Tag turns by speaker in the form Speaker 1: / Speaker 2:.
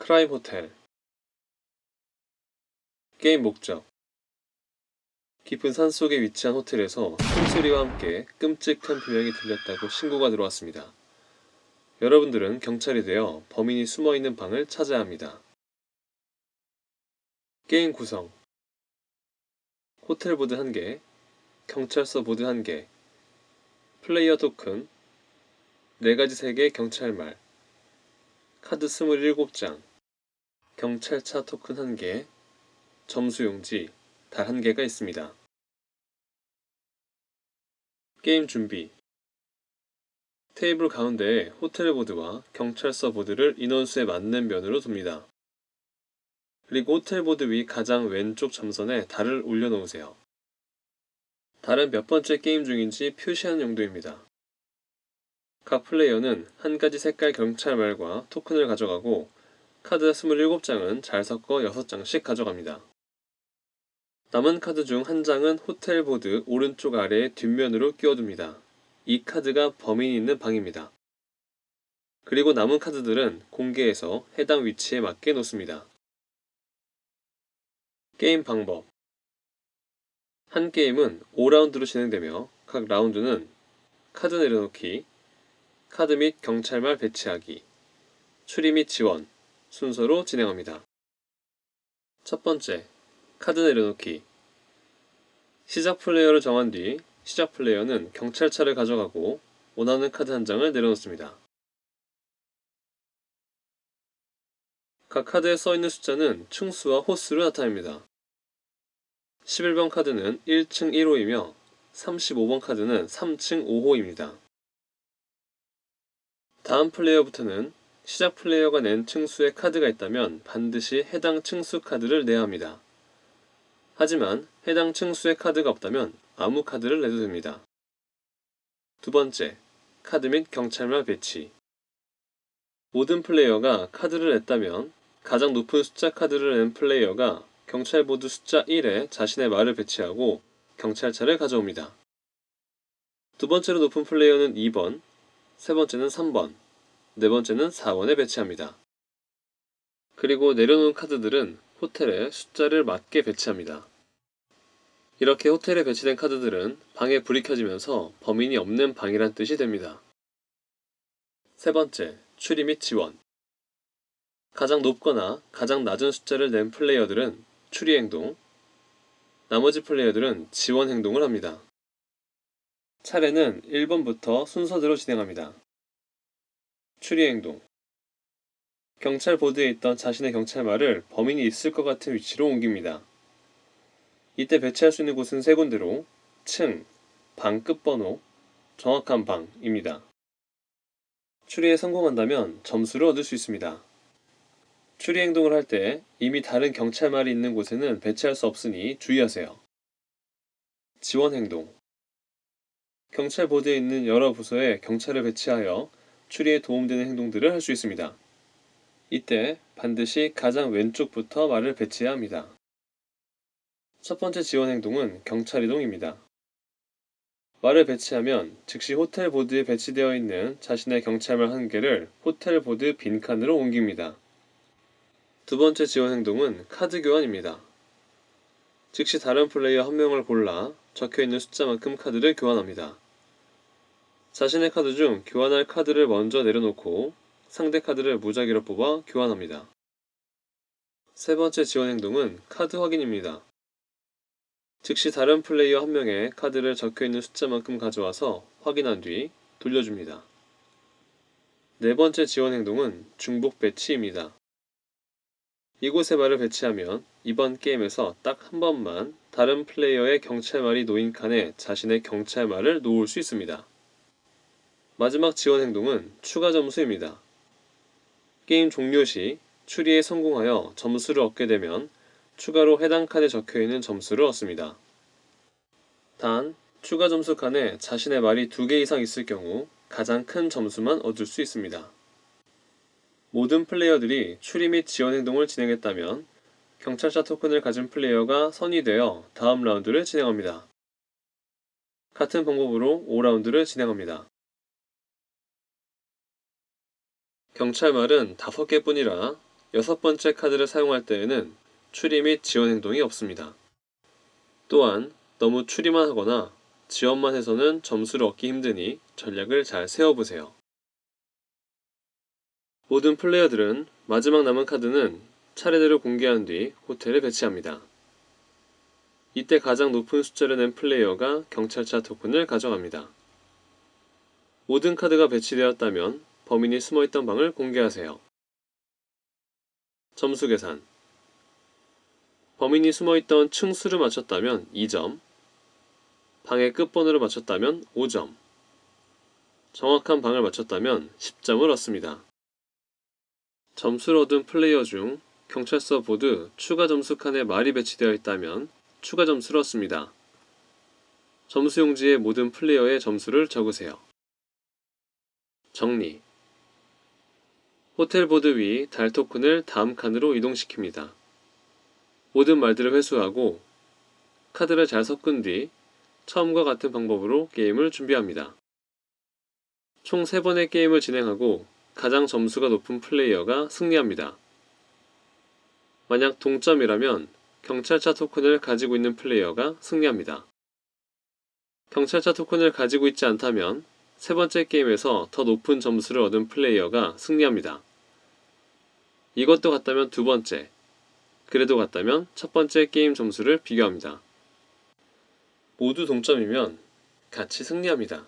Speaker 1: 크라임 호텔 게임 목적 깊은 산속에 위치한 호텔에서 총소리와 함께 끔찍한 비명이 들렸다고 신고가 들어왔습니다. 여러분들은 경찰이 되어 범인이 숨어 있는 방을 찾아야 합니다. 게임 구성 호텔 보드 1개, 경찰서 보드 1개, 플레이어 토큰, 4가지 색의 경찰말, 카드 27장, 경찰차 토큰 1개, 점수용지 달 1개가 있습니다. 게임 준비 테이블 가운데에 호텔 보드와 경찰서 보드를 인원수에 맞는 면으로 둡니다. 그리고 호텔 보드 위 가장 왼쪽 점선에 달을 올려놓으세요. 달은 몇 번째 게임 중인지 표시하는 용도입니다. 각 플레이어는 한 가지 색깔 경찰말과 토큰을 가져가고 카드 27장은 잘 섞어 6장씩 가져갑니다. 남은 카드 중 한 장은 호텔 보드 오른쪽 아래의 뒷면으로 끼워둡니다. 이 카드가 범인이 있는 방입니다. 그리고 남은 카드들은 공개해서 해당 위치에 맞게 놓습니다. 게임 방법 한 게임은 5라운드로 진행되며 각 라운드는 카드 내려놓기, 카드 및 경찰말 배치하기, 추리 및 지원 순서로 진행합니다. 첫 번째, 카드 내려놓기 시작 플레이어를 정한 뒤 시작 플레이어는 경찰차를 가져가고 원하는 카드 한 장을 내려놓습니다. 각 카드에 써있는 숫자는 층수와 호수로 나타냅니다. 11번 카드는 1층 1호이며 35번 카드는 3층 5호입니다. 다음 플레이어부터는 시작 플레이어가 낸 층수의 카드가 있다면 반드시 해당 층수 카드를 내야 합니다. 하지만 해당 층수의 카드가 없다면 아무 카드를 내도 됩니다. 두 번째, 카드 및 경찰말 배치. 모든 플레이어가 카드를 냈다면 가장 높은 숫자 카드를 낸 플레이어가 경찰 보드 숫자 1에 자신의 말을 배치하고 경찰차를 가져옵니다. 두 번째로 높은 플레이어는 2번, 세 번째는 3번, 네 번째는 4번에 배치합니다. 그리고 내려놓은 카드들은 호텔에 숫자를 맞게 배치합니다. 이렇게 호텔에 배치된 카드들은 방에 불이 켜지면서 범인이 없는 방이란 뜻이 됩니다. 세 번째, 추리 및 지원. 가장 높거나 가장 낮은 숫자를 낸 플레이어들은 추리 행동, 나머지 플레이어들은 지원 행동을 합니다. 차례는 1번부터 순서대로 진행합니다. 추리 행동. 경찰 보드에 있던 자신의 경찰말을 범인이 있을 것 같은 위치로 옮깁니다. 이때 배치할 수 있는 곳은 세 군데로 층, 방 끝번호, 정확한 방입니다. 추리에 성공한다면 점수를 얻을 수 있습니다. 추리 행동을 할 때 이미 다른 경찰말이 있는 곳에는 배치할 수 없으니 주의하세요. 지원 행동. 경찰 보드에 있는 여러 부서에 경찰을 배치하여 추리에 도움되는 행동들을 할 수 있습니다. 이때 반드시 가장 왼쪽부터 말을 배치해야 합니다. 첫 번째 지원 행동은 경찰 이동입니다. 말을 배치하면 즉시 호텔 보드에 배치되어 있는 자신의 경찰말 한 개를 호텔 보드 빈칸으로 옮깁니다. 두 번째 지원 행동은 카드 교환입니다. 즉시 다른 플레이어 한 명을 골라 적혀 있는 숫자만큼 카드를 교환합니다. 자신의 카드 중 교환할 카드를 먼저 내려놓고 상대 카드를 무작위로 뽑아 교환합니다. 세 번째 지원 행동은 카드 확인입니다. 즉시 다른 플레이어 한 명의 카드를 적혀 있는 숫자만큼 가져와서 확인한 뒤 돌려줍니다. 네 번째 지원 행동은 중복 배치입니다. 이곳에 말을 배치하면 이번 게임에서 딱 한 번만 다른 플레이어의 경찰말이 놓인 칸에 자신의 경찰말을 놓을 수 있습니다. 마지막 지원 행동은 추가 점수입니다. 게임 종료 시 추리에 성공하여 점수를 얻게 되면 추가로 해당 칸에 적혀 있는 점수를 얻습니다. 단, 추가 점수 칸에 자신의 말이 두 개 이상 있을 경우 가장 큰 점수만 얻을 수 있습니다. 모든 플레이어들이 추리 및 지원 행동을 진행했다면 경찰차 토큰을 가진 플레이어가 선이 되어 다음 라운드를 진행합니다. 같은 방법으로 5라운드를 진행합니다. 경찰말은 5개뿐이라 여섯 번째 카드를 사용할 때에는 추리 및 지원 행동이 없습니다. 또한 너무 추리만 하거나 지원만 해서는 점수를 얻기 힘드니 전략을 잘 세워보세요. 모든 플레이어들은 마지막 남은 카드는 차례대로 공개한 뒤 호텔에 배치합니다. 이때 가장 높은 숫자를 낸 플레이어가 경찰차 토큰을 가져갑니다. 모든 카드가 배치되었다면 범인이 숨어있던 방을 공개하세요. 점수 계산 범인이 숨어있던 층수를 맞췄다면 2점, 방의 끝번호를 맞췄다면 5점, 정확한 방을 맞췄다면 10점을 얻습니다. 점수를 얻은 플레이어 중 경찰서 보드 추가 점수 칸에 말이 배치되어 있다면 추가 점수를 얻습니다. 점수 용지에 모든 플레이어의 점수를 적으세요. 정리 호텔 보드 위 달 토큰을 다음 칸으로 이동시킵니다. 모든 말들을 회수하고 카드를 잘 섞은 뒤 처음과 같은 방법으로 게임을 준비합니다. 총 3번의 게임을 진행하고 가장 점수가 높은 플레이어가 승리합니다. 만약 동점이라면 경찰차 토큰을 가지고 있는 플레이어가 승리합니다. 경찰차 토큰을 가지고 있지 않다면 세 번째 게임에서 더 높은 점수를 얻은 플레이어가 승리합니다. 이것도 같다면 두 번째, 그래도 같다면 첫 번째 게임 점수를 비교합니다. 모두 동점이면 같이 승리합니다.